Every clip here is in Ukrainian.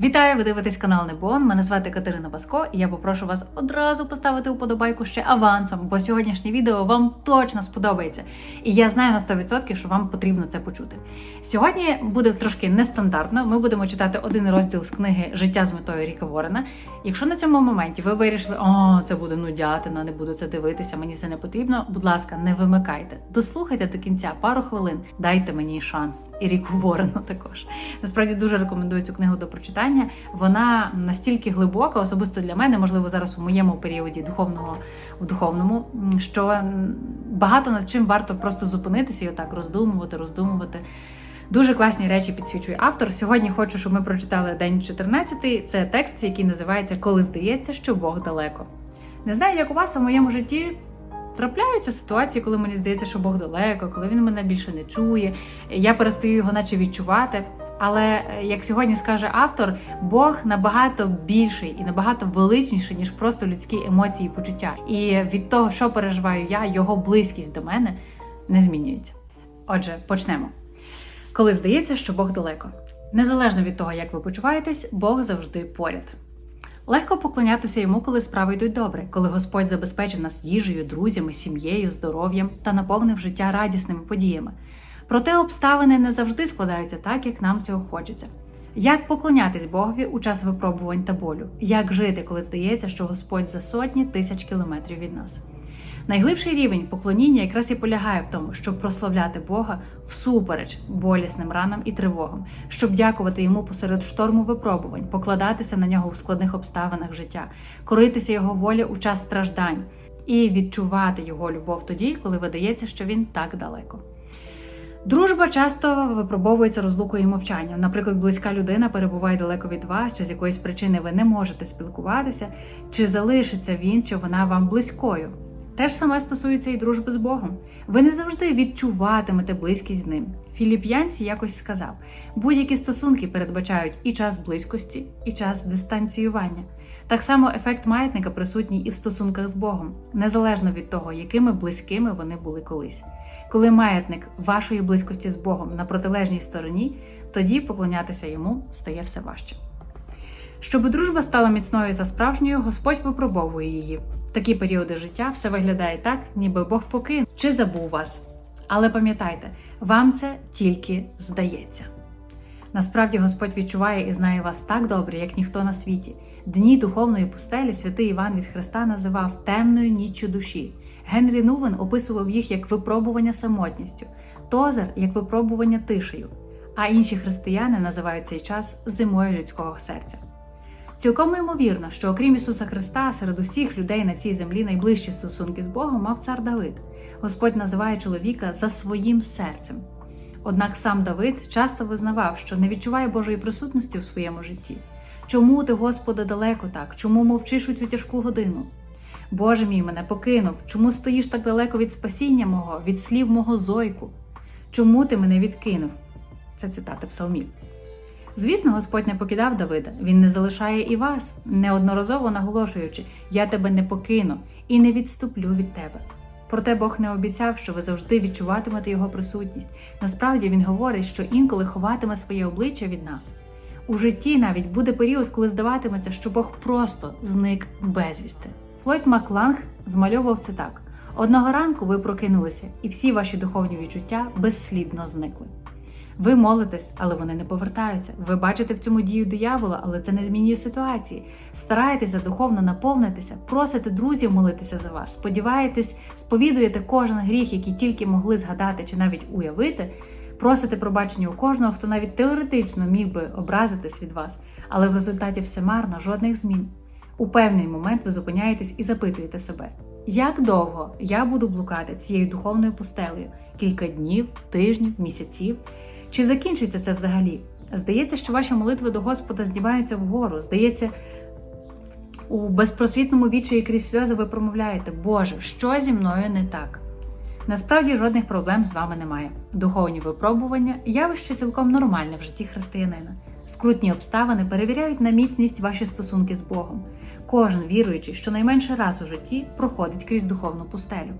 Вітаю! Ви дивитесь канал Небон. Мене звати Катерина Баско, і я попрошу вас одразу поставити уподобайку ще авансом, бо сьогоднішнє відео вам точно сподобається. І я знаю на 100%, що вам потрібно це почути. Сьогодні буде трошки нестандартно. Ми будемо читати один розділ з книги Життя з метою Ріка Ворена. Якщо на цьому моменті ви вирішили, о, це буде нудятина, не буду це дивитися, мені це не потрібно. Будь ласка, не вимикайте. Дослухайте до кінця пару хвилин, дайте мені шанс. І Ріку Ворену також. Насправді дуже рекомендую цю книгу до прочитання. Вона настільки глибока, особисто для мене, можливо, зараз у моєму періоді духовного в духовному, що багато над чим варто просто зупинитися і отак роздумувати, роздумувати. Дуже класні речі підсвічує автор. Сьогодні хочу, щоб ми прочитали день 14. Це текст, який називається Коли здається, що Бог далеко. Не знаю, як у вас в моєму житті. Трапляються ситуації, коли мені здається, що Бог далеко, коли він мене більше не чує. Я перестаю його, наче відчувати. Але е, як сьогодні скаже автор, Бог набагато більший і набагато величніший, ніж просто людські емоції і почуття. І від того, що переживаю я, його близькість до мене не змінюється. Отже, почнемо. Коли здається, що Бог далеко. Незалежно від того, як ви почуваєтесь, Бог завжди поряд. Легко поклонятися йому, коли справи йдуть добре, коли Господь забезпечив нас їжею, друзями, сім'єю, здоров'ям та наповнив життя радісними подіями. Проте обставини не завжди складаються так, як нам цього хочеться. Як поклонятись Богові у час випробувань та болю? Як жити, коли здається, що Господь за сотні тисяч кілометрів від нас? Найглибший рівень поклоніння якраз і полягає в тому, щоб прославляти Бога всупереч болісним ранам і тривогам, щоб дякувати йому посеред шторму випробувань, покладатися на нього у складних обставинах життя, коритися його волі у час страждань і відчувати його любов тоді, коли видається, що він так далеко. Дружба часто випробовується розлукою і мовчанням. Наприклад, близька людина перебуває далеко від вас, чи з якоїсь причини ви не можете спілкуватися, чи залишиться він, чи вона вам близькою. Те ж саме стосується і дружби з Богом. Ви не завжди відчуватимете близькість з ним. Філіп Янсі якось сказав: будь-які стосунки передбачають і час близькості, і час дистанціювання. Так само ефект маятника присутній і в стосунках з Богом, незалежно від того, якими близькими вони були колись. Коли маятник вашої близькості з Богом на протилежній стороні, тоді поклонятися йому стає все важче. Щоб дружба стала міцною та справжньою, Господь випробовує її. В такі періоди життя все виглядає так, ніби Бог покинув чи забув вас. Але пам'ятайте, вам це тільки здається. Насправді Господь відчуває і знає вас так добре, як ніхто на світі. Дні духовної пустелі святий Іван від Христа називав темною ніччю душі. Генрі Нувен описував їх як випробування самотністю, Тозер як випробування тишею, а інші християни називають цей час зимою людського серця. Цілком ймовірно, що окрім Ісуса Христа, серед усіх людей на цій землі найближчі стосунки з Богом мав цар Давид. Господь називає чоловіка за своїм серцем. Однак сам Давид часто визнавав, що не відчуває Божої присутності в своєму житті. Чому ти, Господи, далеко так? Чому мовчиш у цю тяжку годину? Боже мій мене покинув. Чому стоїш так далеко від спасіння мого, від слів мого зойку? Чому ти мене відкинув? Це цитати псалмів. Звісно, Господь не покидав Давида, він не залишає і вас, неодноразово наголошуючи: Я тебе не покину і не відступлю від тебе. Проте Бог не обіцяв, що ви завжди відчуватимете його присутність. Насправді він говорить, що інколи ховатиме своє обличчя від нас. У житті навіть буде період, коли здаватиметься, що Бог просто зник безвісти. Флойд Макланг змальовував це так: одного ранку ви прокинулися, і всі ваші духовні відчуття безслідно зникли. Ви молитесь, але вони не повертаються. Ви бачите в цьому дію диявола, але це не змінює ситуації. Стараєтеся духовно наповнитися, просите друзів молитися за вас, сподіваєтесь, сповідуєте кожен гріх, який тільки могли згадати чи навіть уявити. Просите пробачення у кожного, хто навіть теоретично міг би образитись від вас, але в результаті все марно, жодних змін. У певний момент ви зупиняєтесь і запитуєте себе, як довго я буду блукати цією духовною пустелею? Кілька днів, тижнів, місяців. Чи закінчиться це взагалі? Здається, що ваші молитви до Господа здіваються вгору. Здається, у безпросвітному відчаї крізь сльози ви промовляєте, Боже, що зі мною не так? Насправді жодних проблем з вами немає. Духовні випробування явище цілком нормальне в житті християнина. Скрутні обставини перевіряють на міцність ваші стосунки з Богом. Кожен віруючий, щонайменше раз у житті проходить крізь духовну пустелю.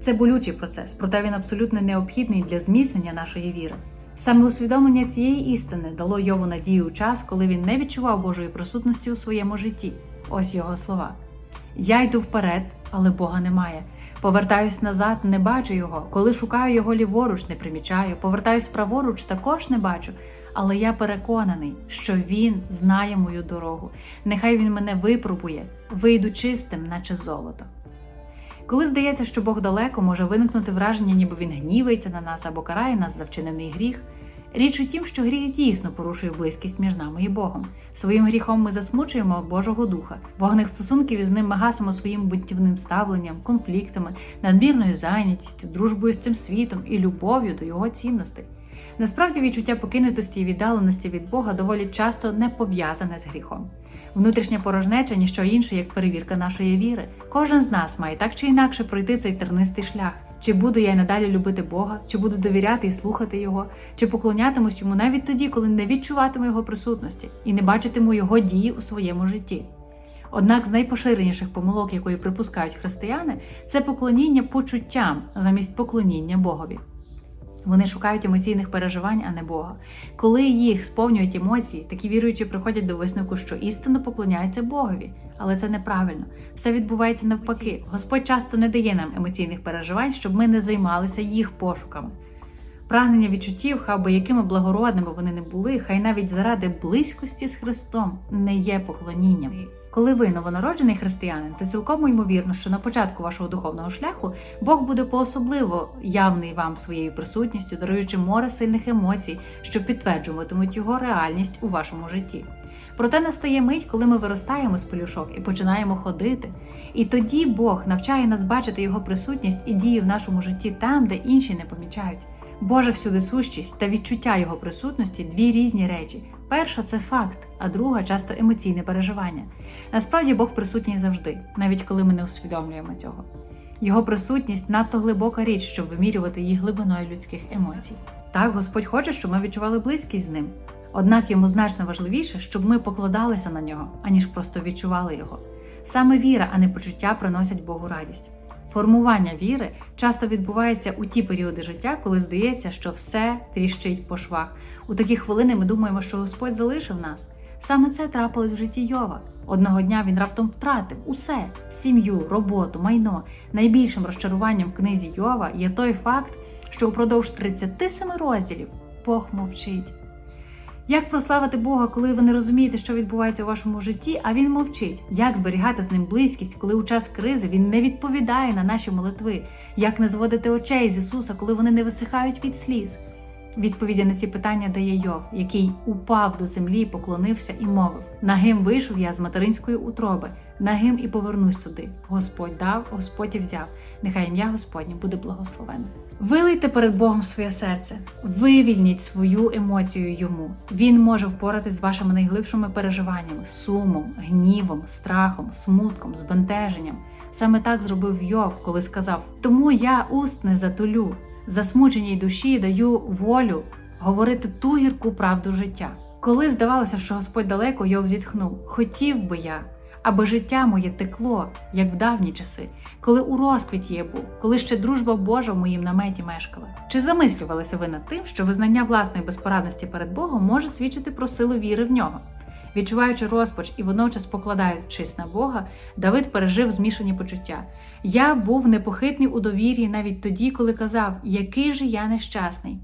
Це болючий процес, проте він абсолютно необхідний для зміцнення нашої віри. Саме усвідомлення цієї істини дало Йову надію у час, коли він не відчував Божої присутності у своєму житті. Ось його слова. Я йду вперед, але Бога немає. Повертаюсь назад, не бачу його. Коли шукаю його ліворуч, не примічаю. Повертаюсь праворуч, також не бачу. Але я переконаний, що він знає мою дорогу. Нехай він мене випробує, вийду чистим, наче золото. Коли здається, що Бог далеко може виникнути враження, ніби він гнівається на нас або карає нас за вчинений гріх. Річ у тім, що гріх дійсно порушує близькість між нами і Богом. Своїм гріхом ми засмучуємо Божого Духа. Вогних стосунків із ним ми гасимо своїм бунтівним ставленням, конфліктами, надмірною зайнятістю, дружбою з цим світом і любов'ю до його цінностей. Насправді відчуття покинутості і віддаленості від Бога доволі часто не пов'язане з гріхом. Внутрішня порожнеча ніщо інше, як перевірка нашої віри. Кожен з нас має так чи інакше пройти цей тернистий шлях. Чи буду я й надалі любити Бога, чи буду довіряти і слухати Його, чи поклонятимусь йому навіть тоді, коли не відчуватиму його присутності і не бачитиму його дії у своєму житті. Однак з найпоширеніших помилок, якої припускають християни, це поклоніння почуттям замість поклоніння Богові. Вони шукають емоційних переживань, а не Бога. Коли їх сповнюють емоції, такі віруючі приходять до висновку, що істинно поклоняються Богові. Але це неправильно. Все відбувається навпаки. Господь часто не дає нам емоційних переживань, щоб ми не займалися їх пошуками. Прагнення відчуттів, хай би якими благородними вони не були, хай навіть заради близькості з Христом не є поклонінням. Коли ви новонароджений християнин, то цілком ймовірно, що на початку вашого духовного шляху Бог буде поособливо явний вам своєю присутністю, даруючи море сильних емоцій, що підтверджуватимуть його реальність у вашому житті. Проте настає мить, коли ми виростаємо з пелюшок і починаємо ходити. І тоді Бог навчає нас бачити його присутність і дії в нашому житті там, де інші не помічають. Божа всюдисущість та відчуття його присутності дві різні речі. Перша це факт, а друга часто емоційне переживання. Насправді Бог присутній завжди, навіть коли ми не усвідомлюємо цього. Його присутність надто глибока річ, щоб вимірювати її глибиною людських емоцій. Так, Господь хоче, щоб ми відчували близькість з ним. Однак йому значно важливіше, щоб ми покладалися на нього, аніж просто відчували його. Саме віра, а не почуття приносять Богу радість. Формування віри часто відбувається у ті періоди життя, коли здається, що все тріщить по швах. У такі хвилини ми думаємо, що Господь залишив нас. Саме це трапилось в житті Йова. Одного дня він раптом втратив усе сім'ю, роботу, майно. Найбільшим розчаруванням в книзі Йова є той факт, що упродовж 37 розділів Бог мовчить. Як прославити Бога, коли ви не розумієте, що відбувається у вашому житті, а Він мовчить? Як зберігати з ним близькість, коли у час кризи він не відповідає на наші молитви? Як не зводити очей з Ісуса, коли вони не висихають від сліз? Відповіді на ці питання дає Йов, який упав до землі, поклонився і мовив: Нагим вийшов я з материнської утроби, нагим і повернусь туди. Господь дав, Господь і взяв. Нехай ім'я Господнє буде благословенне. Вилийте перед Богом своє серце, вивільніть свою емоцію йому. Він може впоратись з вашими найглибшими переживаннями, сумом, гнівом, страхом, смутком, збентеженням. Саме так зробив Йов, коли сказав: Тому я уст не затулю, засмученій душі даю волю говорити ту гірку правду життя. Коли здавалося, що Господь далеко, Йов зітхнув: Хотів би я, аби життя моє текло, як в давні часи, коли у розквіті я був, коли ще дружба Божа в моїм наметі мешкала. Чи замислювалися ви над тим, що визнання власної безпорадності перед Богом може свідчити про силу віри в нього? Відчуваючи розпач і водночас покладаючись на Бога, Давид пережив змішані почуття. Я був непохитний у довір'ї навіть тоді, коли казав, який же я нещасний.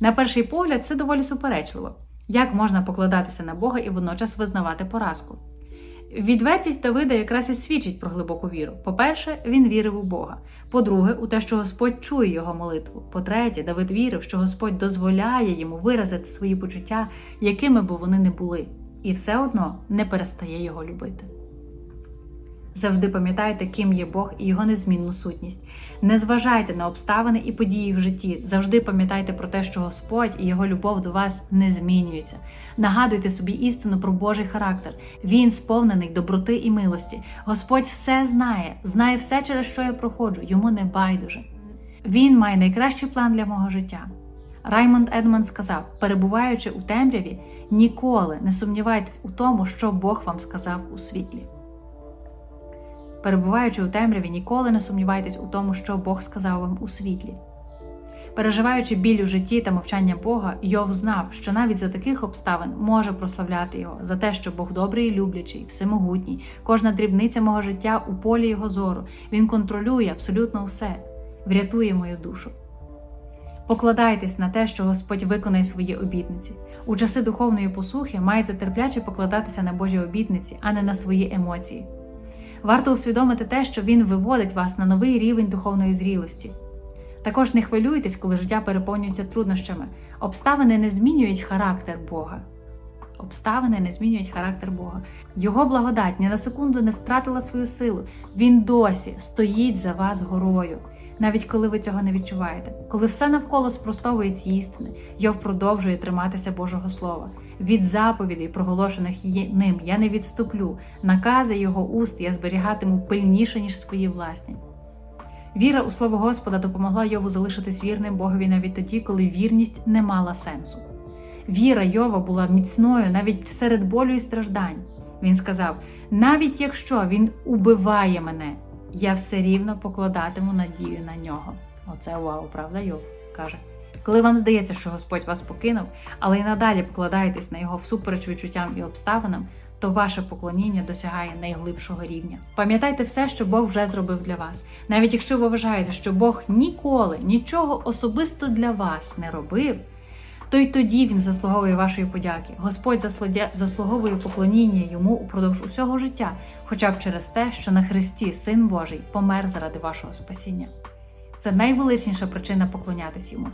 На перший погляд, це доволі суперечливо. Як можна покладатися на Бога і водночас визнавати поразку? Відвертість Давида якраз і свідчить про глибоку віру. По-перше, він вірив у Бога. По-друге, у те, що Господь чує його молитву. По-третє, Давид вірив, що Господь дозволяє йому виразити свої почуття, якими б вони не були, і все одно не перестає його любити. Завжди пам'ятайте, ким є Бог і його незмінну сутність. Не зважайте на обставини і події в житті. Завжди пам'ятайте про те, що Господь і його любов до вас не змінюються. Нагадуйте собі істину про Божий характер. Він сповнений доброти і милості. Господь все знає, знає все, через що я проходжу. Йому не байдуже. Він має найкращий план для мого життя. Раймонд Едман сказав: перебуваючи у темряві, ніколи не сумнівайтесь у тому, що Бог вам сказав у світлі. Перебуваючи у темряві, ніколи не сумнівайтесь у тому, що Бог сказав вам у світлі. Переживаючи біль у житті та мовчання Бога, Йов знав, що навіть за таких обставин може прославляти його за те, що Бог добрий і люблячий, всемогутній, кожна дрібниця мого життя у полі його зору. Він контролює абсолютно все, врятує мою душу. Покладайтесь на те, що Господь виконає свої обітниці. У часи духовної посухи маєте терпляче покладатися на Божі обітниці, а не на свої емоції. Варто усвідомити те, що Він виводить вас на новий рівень духовної зрілості. Також не хвилюйтесь, коли життя переповнюється труднощами. Обставини не змінюють характер Бога. Обставини не змінюють характер Бога. Його благодать ні на секунду не втратила свою силу. Він досі стоїть за вас горою, навіть коли ви цього не відчуваєте. Коли все навколо спростовує ці істини, Йов продовжує триматися Божого Слова. Від заповідей, проголошених ним, я не відступлю. Накази його уст я зберігатиму пильніше, ніж свої власні. Віра у слово Господа допомогла Йову залишитись вірним Богові навіть тоді, коли вірність не мала сенсу. Віра Йова була міцною навіть серед болю і страждань. Він сказав: навіть якщо він убиває мене, я все рівно покладатиму надію на нього. Оце вау, правда, Йов каже. Коли вам здається, що Господь вас покинув, але й надалі покладаєтесь на його всупереч відчуттям і обставинам, то ваше поклоніння досягає найглибшого рівня. Пам'ятайте все, що Бог вже зробив для вас. Навіть якщо ви вважаєте, що Бог ніколи нічого особисто для вас не робив, то й тоді він заслуговує вашої подяки. Господь заслуговує поклоніння йому упродовж усього життя, хоча б через те, що на Христі Син Божий помер заради вашого спасіння. Це найвеличніша причина поклонятись йому.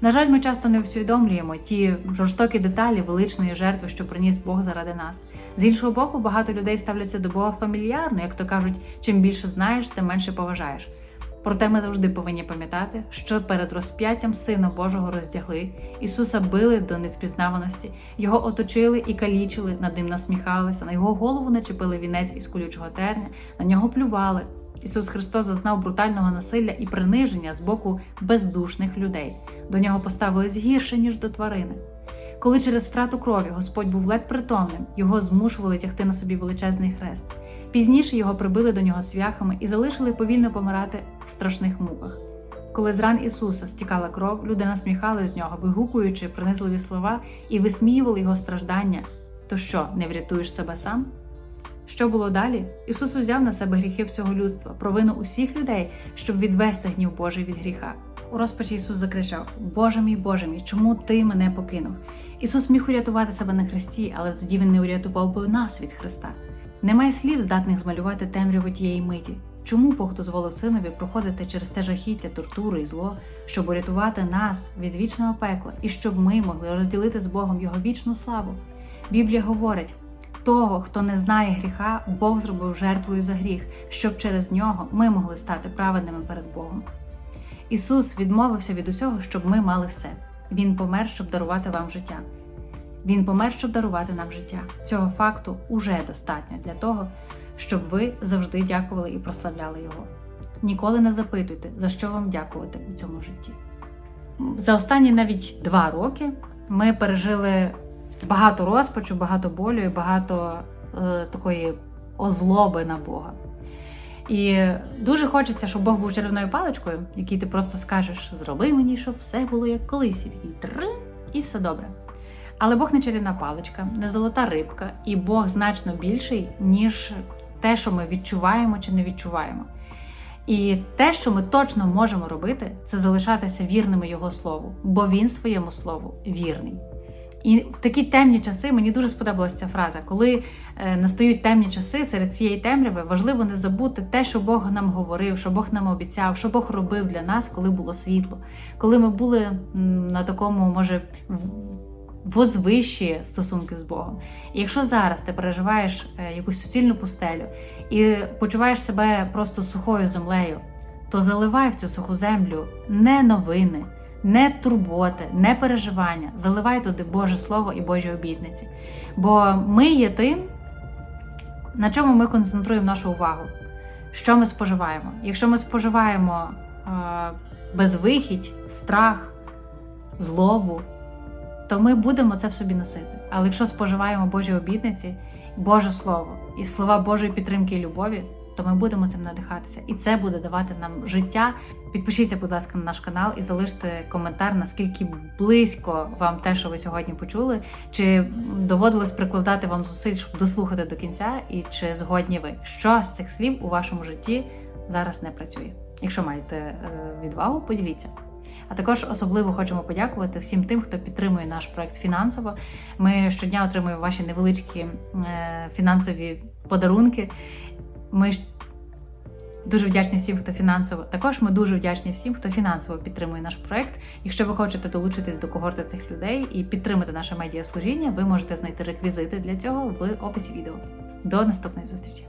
На жаль, ми часто не усвідомлюємо ті жорстокі деталі величної жертви, що приніс Бог заради нас. З іншого боку, багато людей ставляться до Бога фамільярно, як то кажуть, чим більше знаєш, тим менше поважаєш. Проте ми завжди повинні пам'ятати, що перед розп'яттям Сина Божого роздягли, Ісуса били до невпізнаваності, його оточили і калічили, над ним насміхалися, на його голову начепили вінець із колючого терня, на нього плювали. Ісус Христос зазнав брутального насилля і приниження з боку бездушних людей. До нього поставились гірше, ніж до тварини. Коли через втрату крові Господь був ледь притомним, його змушували тягти на собі величезний хрест. Пізніше його прибили до нього цвяхами і залишили повільно помирати в страшних муках. Коли з ран Ісуса стікала кров, люди насміхали з нього, вигукуючи принизливі слова і висміювали його страждання. То що, не врятуєш себе сам? Що було далі? Ісус узяв на себе гріхи всього людства, провину усіх людей, щоб відвести гнів Божий від гріха. У розпачі Ісус закричав: Боже мій, Боже мій, чому ти мене покинув? Ісус міг урятувати себе на хресті, але тоді він не урятував би нас від Христа. Немає слів, здатних змалювати темряву тієї миті. Чому Бог дозволив синові проходити через те жахіття, тортуру і зло, щоб урятувати нас від вічного пекла і щоб ми могли розділити з Богом його вічну славу? Біблія говорить: того, хто не знає гріха, Бог зробив жертвою за гріх, щоб через нього ми могли стати праведними перед Богом. Ісус відмовився від усього, щоб ми мали все. Він помер, щоб дарувати вам життя. Він помер, щоб дарувати нам життя. Цього факту уже достатньо для того, щоб ви завжди дякували і прославляли Його. Ніколи не запитуйте, за що вам дякувати у цьому житті. За останні навіть два роки ми пережили багато розпачу, багато болю і багато е, такої озлоби на Бога. І дуже хочеться, щоб Бог був чарівною паличкою, який ти просто скажеш: зроби мені, щоб все було як колись, і такий трин, і все добре. Але Бог не чарівна паличка, не золота рибка, і Бог значно більший, ніж те, що ми відчуваємо чи не відчуваємо. І те, що ми точно можемо робити, це залишатися вірними Його слову, бо Він своєму слову вірний. І в такі темні часи мені дуже сподобалася ця фраза. Коли е, настають темні часи серед цієї темряви, важливо не забути те, що Бог нам говорив, що Бог нам обіцяв, що Бог робив для нас, коли було світло, коли ми були на такому, може, возвищі стосунків з Богом. І якщо зараз ти переживаєш е, якусь суцільну пустелю і почуваєш себе просто сухою землею, то заливай в цю суху землю не новини, не турботи, не переживання. Заливай туди Боже Слово і Божі обітниці. Бо ми є тим, на чому ми концентруємо нашу увагу. Що ми споживаємо? Якщо ми споживаємо е, безвихідь, страх, злобу, то ми будемо це в собі носити. Але якщо споживаємо Божі обітниці, Боже Слово і слова Божої підтримки і любові, то ми будемо цим надихатися, і це буде давати нам життя. Підпишіться, будь ласка, на наш канал і залиште коментар, наскільки близько вам те, що ви сьогодні почули, чи доводилось прикладати вам зусиль, щоб дослухати до кінця, і чи згодні ви, що з цих слів у вашому житті зараз не працює. Якщо маєте е, відвагу, поділіться. А також особливо хочемо подякувати всім тим, хто підтримує наш проект фінансово. Ми щодня отримуємо ваші невеличкі е, фінансові подарунки. Ми дуже вдячні всім, хто фінансово. Також ми дуже вдячні всім, хто фінансово підтримує наш проект. Якщо ви хочете долучитись до когорти цих людей і підтримати наше медіаслужіння, ви можете знайти реквізити для цього в описі відео. До наступної зустрічі!